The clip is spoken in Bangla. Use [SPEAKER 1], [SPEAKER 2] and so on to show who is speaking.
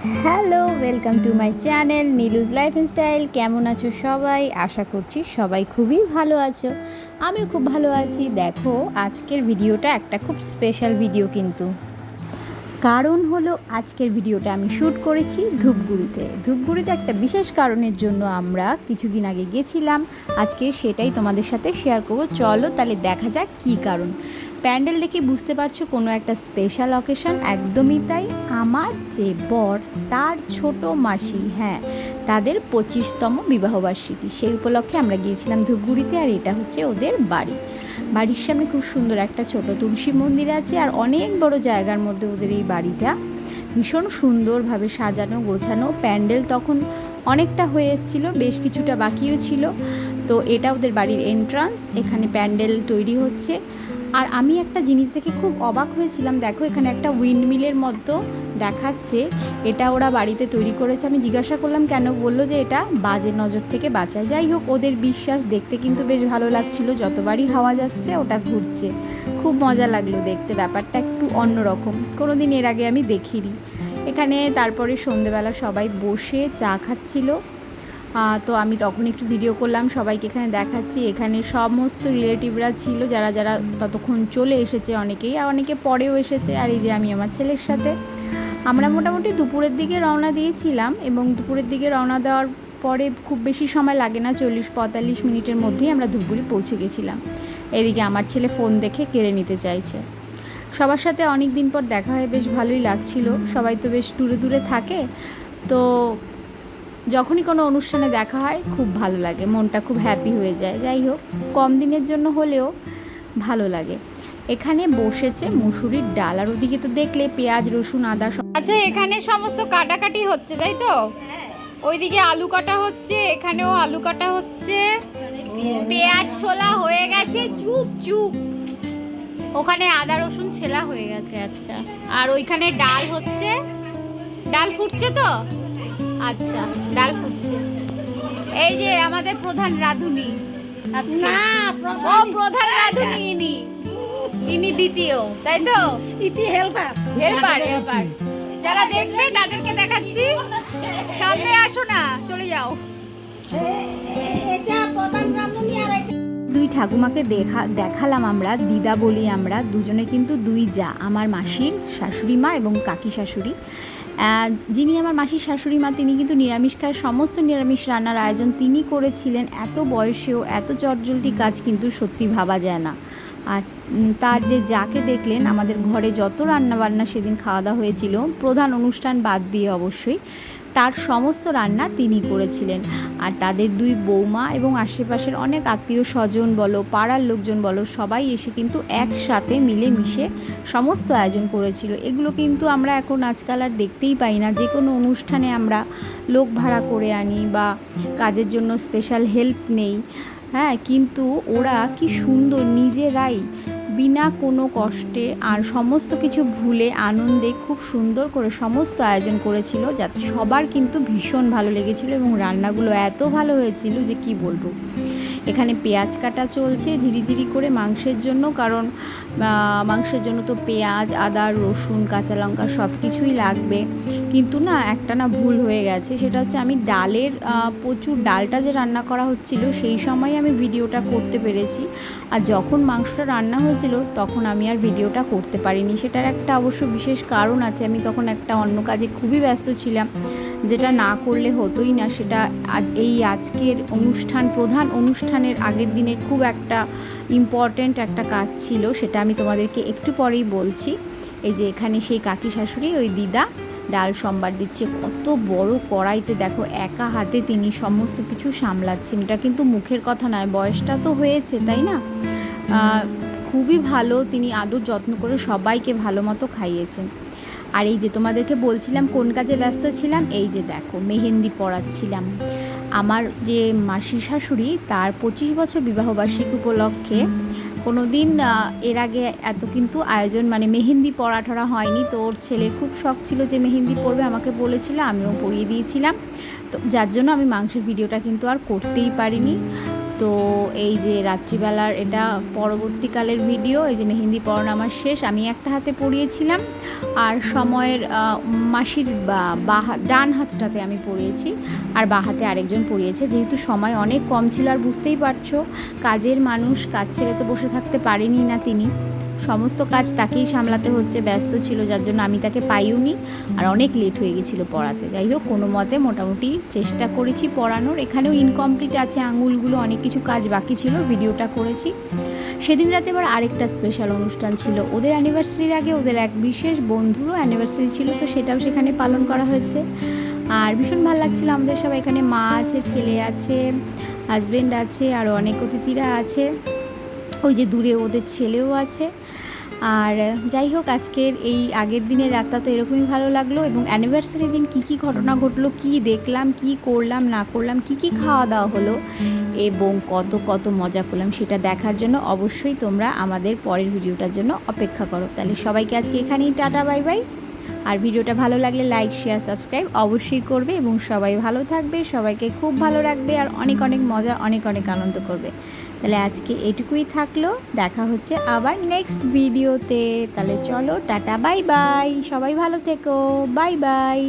[SPEAKER 1] Hello welcome to my channel Nilu's life style কেমন আছো সবাই? আশা করছি সবাই খুবই ভালো আছো। আমিও খুব ভালো আছি। দেখো, আজকের ভিডিওটা একটা খুব স্পেশাল ভিডিও কিন্তু। কারণ হলো, আজকের ভিডিওটা আমি শ্যুট করেছি ধূপগুড়িতে। ধূপগুড়িতে একটা বিশেষ কারণের জন্য আমরা কিছুদিন আগে গেছিলাম। আজকে সেটাই তোমাদের সাথে শেয়ার করব। চলো তাহলে দেখা যাক কী কারণ। প্যান্ডেল দেখে বুঝতে পারছ কোনো একটা স্পেশাল অকেশন একদমই তাই। আমার যে বর, তার ছোট মাসি হ্যাঁ তাদের পঁচিশতম বিবাহবার্ষিকী সেই উপলক্ষে আমরা গিয়েছিলাম ধূপগুড়িতে আর এটা হচ্ছে ওদের বাড়ি। বাড়ির সামনে খুব সুন্দর একটা ছোট তুলসী মন্দির আছে আর অনেক বড় জায়গার মধ্যে ওদের এই বাড়িটা। ভীষণ সুন্দরভাবে সাজানো, গোছানো। প্যান্ডেল তখন অনেকটা হয়ে এসেছিল, বেশ কিছুটা বাকিও ছিল। তো এটা ওদের বাড়ির এন্ট্রান্স এখানে প্যান্ডেল তৈরি হচ্ছে। আর আমি একটা জিনিস দেখে খুব অবাক হয়েছিলাম। দেখো, এখানে একটা উইন্ডমিলের মতো দেখাচ্ছে। এটা ওরা বাড়িতে তৈরি করেছে। আমি জিজ্ঞাসা করলাম, কেন? বলল যে এটা বাজে নজর থেকে বাঁচায়। যাই হোক, ওদের বিশ্বাস দেখতে কিন্তু বেশ ভালো লাগছিল। যতবারই হাওয়া যাচ্ছে, ওটা ঘুরছে খুব মজা লাগল দেখতে। ব্যাপারটা একটু অন্যরকম। কোনো দিন এর আগে আমি দেখিনি। এখানে তারপরে সন্ধেবেলা সবাই বসে চা খাচ্ছিল। তো আমি তখন একটু ভিডিও করলাম, সবাইকে এখানে দেখাচ্ছি। এখানে সমস্ত রিলেটিভরা ছিল, যারা যারা ততক্ষণ চলে এসেছে অনেকেই, আর অনেকে পরেও এসেছে। আর এই যে আমি আমার ছেলের সাথে। আমরা মোটামুটি দুপুরের দিকে রওনা দিয়েছিলাম এবং দুপুরের দিকে রওনা দেওয়ার পরে খুব বেশি সময় লাগে না, চল্লিশ, পঁয়তাল্লিশ মিনিটের মধ্যেই আমরা ধূপগুড়ি পৌঁছে গেছিলাম। এদিকে আমার ছেলে ফোন দেখে কেড়ে নিতে চাইছে। সবার সাথে অনেক দিন পর দেখা হয়ে বেশ ভালোই লাগছিল। সবাই তো বেশ দূরে দূরে থাকে। তো যখনই কোনো অনুষ্ঠানে দেখা হয় খুব ভালো লাগে। মনটা খুব হ্যাপি হয়ে যায়। যাই হোক কম দিনের জন্য হলেও ভালো লাগে। এখানে বসেছে মুসুরির ডাল আর ওদিকে তো দেখলে পেঁয়াজ রসুন আদা আচ্ছা এখানে সমস্ত কাটাকাটি হচ্ছে তাই তো? ওইদিকে আলু কাটা হচ্ছে এখানেও আলু কাটা হচ্ছে। পেঁয়াজ ছোলা হয়ে গেছে চুপ চুপ। ওখানে আদা রসুন ছেলা হয়ে গেছে আচ্ছা। আর ওইখানে ডাল হচ্ছে। ডাল ফুটছে তো? আচ্ছা ডাল ফুটছে এই যে আমাদের প্রধান রাঁধুনি আচ্ছা ও প্রধান রাঁধুনি ইনি। ইনি দ্বিতীয় তাই তো?
[SPEAKER 2] ইতি হেল্পার।
[SPEAKER 1] Helper helper. যারা দেখবে তাদেরকে দেখাচ্ছি। সামনে আসো না চলে যাও।
[SPEAKER 2] এটা প্রধান রাঁধুনি আর এটা
[SPEAKER 1] দুই ঠাকুমাকে দেখা দেখালাম আমরা দিদা বলি আমরা দুজনে কিন্তু দুই যা আমার মাসির শাশুড়ি মা এবং কাকি শাশুড়ি। যিনি আমার মাসির শাশুড়ি মা, তিনি কিন্তু নিরামিষ খায়। সমস্ত নিরামিষ রান্নার আয়োজন তিনি করেছিলেন। এত বয়সেও এত চটজলটি কাজ কিন্তু সত্যি ভাবা যায় না। আর তার যে যাকে দেখলেন, আমাদের ঘরে যত রান্না বান্না সেদিন খাওয়া দাওয়া হয়েছিল, প্রধান অনুষ্ঠান বাদ দিয়ে অবশ্যই। তার সমস্ত রান্না তিনি করেছিলেন। আর তাদের দুই বৌমা এবং আশেপাশের অনেক আত্মীয় স্বজন বলো, পাড়ার লোকজন বলো, সবাই এসে কিন্তু একসাথে মিলেমিশে সমস্ত আয়োজন করেছিল। এগুলো কিন্তু আমরা এখন আজকাল আর দেখতেই পাই না। যে কোনো অনুষ্ঠানে আমরা লোক ভাড়া করে আনি বা কাজের জন্য স্পেশাল হেল্প নেই। হ্যাঁ কিন্তু ওরা কি সুন্দর নিজেরাই বিনা কোনো কষ্টে আর সমস্ত কিছু ভুলে আনন্দে খুব সুন্দর করে সমস্ত আয়োজন করেছিল যাতে সবার কিন্তু ভীষণ ভালো লেগেছিল এবং রান্নাগুলো এত ভালো হয়েছিল যে কি বলব। এখানে পেঁয়াজ কাটা চলছে, ঝিরিঝিরি করে মাংসের জন্য, কারণ মাংসের জন্য তো পেঁয়াজ, আদা, রসুন, কাঁচা লঙ্কা সব কিছুই লাগবে। কিন্তু না, একটা না ভুল হয়ে গেছে, সেটা হচ্ছে আমি ডালের প্রচুর ডালটা যে রান্না করা হচ্ছিল, সেই সময় আমি ভিডিওটা করতে পেরেছি। আর যখন মাংসটা রান্না হয়েছিল, তখন আমি আর ভিডিওটা করতে পারিনি। সেটার একটা অবশ্য বিশেষ কারণ আছে, আমি তখন একটা অন্য কাজে খুবই ব্যস্ত ছিলাম। যেটা না করলে হতোই না, সেটা এই আজকের অনুষ্ঠান, প্রধান অনুষ্ঠানের আগের দিনের খুব একটা ইম্পর্ট্যান্ট একটা কাজ ছিল, সেটা আমি তোমাদেরকে একটু পরেই বলছি। এই যে এখানে সেই কাকি শাশুড়ি, ওই দিদা, ডাল সম্বার দিচ্ছে, কত বড় কড়াইতে দেখো, একা হাতে তিনি সমস্ত কিছু সামলাচ্ছেন। এটা কিন্তু মুখের কথা নয়, বয়সটা তো হয়েছে, তাই না? খুবই ভালো, তিনি আদর যত্ন করে সবাইকে ভালো মতো খাইয়েছেন। আর এই যে তোমাদেরকে বলছিলাম কোন কাজে ব্যস্ত ছিলাম, এই যে দেখো, মেহেন্দি পড়াচ্ছিলাম আমার যে মাসি শাশুড়ি, তার পঁচিশ বছর বিবাহবার্ষিকী উপলক্ষে কোনো দিন এর আগে এত কিন্তু আয়োজন মানে মেহেন্দি পড়া টরা হয়নি। তো ওর ছেলের খুব শখ ছিল যে মেহেন্দি পড়বে আমাকে বলেছিল, আমিও পড়িয়ে দিয়েছিলাম। তো যার জন্য আমি মাংসের ভিডিওটা কিন্তু আর করতেই পারিনি। তো এই যে রাত্রিবেলার এটা পরবর্তীকালের ভিডিও, এই যে মেহেন্দি পড়ানো আমার শেষ, আমি একটা হাতে পড়িয়েছিলাম আর সময়ের মাসির বা ডান হাতটাতে আমি পড়িয়েছি আর বা হাতে আরেকজন পড়িয়েছে যেহেতু সময় অনেক কম ছিল, আর বুঝতেই পারছ, কাজের মানুষ, কাজ ছেড়ে তো বসে থাকতে পারেনি না তিনি। সমস্ত কাজ তাকেই সামলাতে হচ্ছে, ব্যস্ত ছিল, যার জন্য আমি তাকে পাইওনি আর অনেক লেট হয়ে গেছিল পড়াতে। যাই হোক, কোনো মতে মোটামুটি চেষ্টা করেছি পড়ানোর। এখানেও ইনকমপ্লিট আছে আঙুলগুলো, অনেক কিছু কাজ বাকি ছিল, ভিডিওটা করেছি। সেদিন রাতে এবার আরেকটা স্পেশাল অনুষ্ঠান ছিল। ওদের অ্যানিভার্সারির আগে ওদের এক বিশেষ বন্ধুরও অ্যানিভার্সারি ছিল, তো সেটাও সেখানে পালন করা হয়েছে। আর ভীষণ ভালো লাগছিল আমাদের সবাই, এখানে মা আছে, ছেলে আছে হাজবেন্ড আছে আর অনেক অতিথিরা আছে। ওই যে দূরে ওদের ছেলেও আছে। আর যাই হোক, আজকের এই আগের দিনের রাতটা তো এরকমই ভালো লাগল এবং অ্যানিভার্সারি দিন কি কি ঘটনা ঘটলো, কি দেখলাম, কি করলাম, না করলাম, কি কি খাওয়া দাওয়া হলো এবং কত কত মজা করলাম সেটা দেখার জন্য অবশ্যই তোমরা আমাদের পরের ভিডিওটার জন্য অপেক্ষা করো। তাহলে সবাইকে আজকে এখানেই টাটা, বাই বাই। আর ভিডিওটা ভালো লাগলে লাইক শেয়ার সাবস্ক্রাইব অবশ্যই করবে এবং সবাই ভালো থাকবে, সবাইকে খুব ভালো রাখবে আর অনেক অনেক মজা, অনেক অনেক আনন্দ করবে। তাহলে আজকে এটুকুই থাকল। দেখা হচ্ছে আবার নেক্সট ভিডিওতে তাহলে চলো, টাটা বাই বাই সবাই ভালো থেকো। Bye bye